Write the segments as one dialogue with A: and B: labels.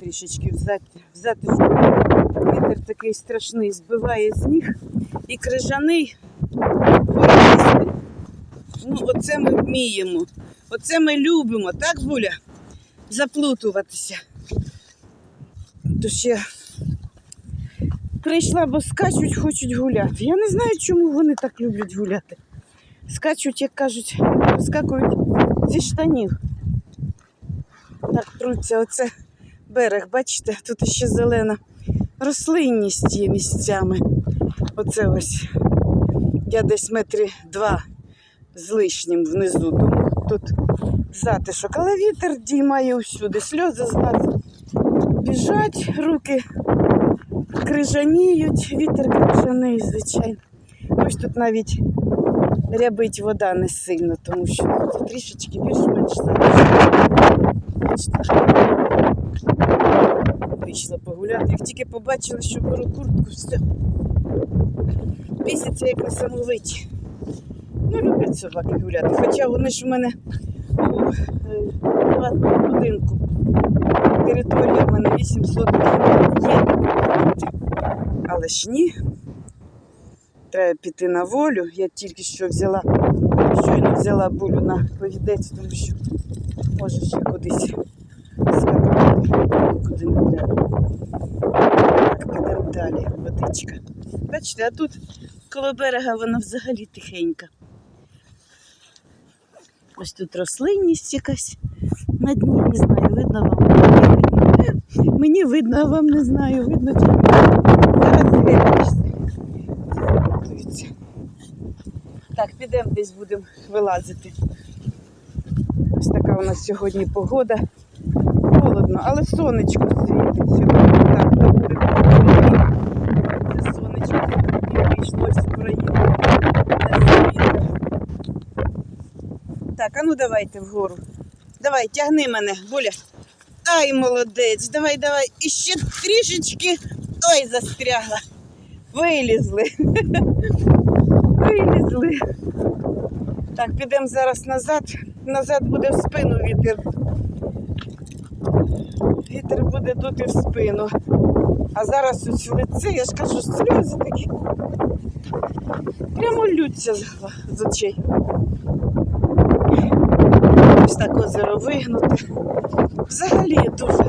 A: Трішечки взяти, взяти вітер такий страшний збиває з ніг і крижаний. порізний. Ну, оце ми вміємо. Оце ми любимо, так, Буля? Заплутуватися. То ще прийшла, бо скачуть, хочуть гуляти. Я не знаю, чому вони так люблять гуляти. Скачуть, як кажуть, скакують зі штанів. Так пруться оце берег, бачите, тут ще зелена рослинність є місцями. Оце ось. Я десь метрі два з лишнім внизу. Тому тут затишок. Але вітер діймає усюди. Сльози з глаз біжать, руки крижаніють, вітер крижаний, звичайно. Ось тут навіть рябить вода не сильно, тому що тут трішечки більш-менш затишок. Вийшла погуляти. Як тільки побачила, що беру куртку, все. Бісяться як несамовиті. Ну, люблять собаки гуляти. Хоча вони ж у мене у е, будинку. Територія в мене 8 соток є. Але ж ні. Треба піти на волю. Я тільки що взяла, щойно взяла булю на повідець, тому що може ще кудись скакати, куди не треба. Так, підемо далі, водичка. Бачите, а тут коло берега вона взагалі тихенька. Ось тут рослинність якась на дні, не знаю, видно вам. Видно. Мені видно, а вам не знаю, видно чи. Зараз Так, підемо десь будемо вилазити. Ось така у нас сьогодні погода. Холодно, але сонечко світить сьогодні. Так, добре. Це сонечко вийшло з України. Так, а ну давайте вгору. Давай, тягни мене, Буля. Ай, молодець, давай, давай. І ще трішечки. Ой, застрягла. Вилізли. Вилізли. Так, підемо зараз назад. Назад буде в спину вітер. Вітер буде дути в спину. А зараз ось лице, я ж кажу, сльози такі. Прямо лються з, очей. Ось так озеро вигнуте. Взагалі дуже.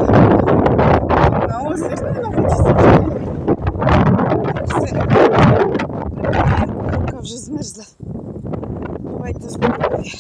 A: на озері, ну, на воді завжди. Все. Змерзла. Бувайте здорові.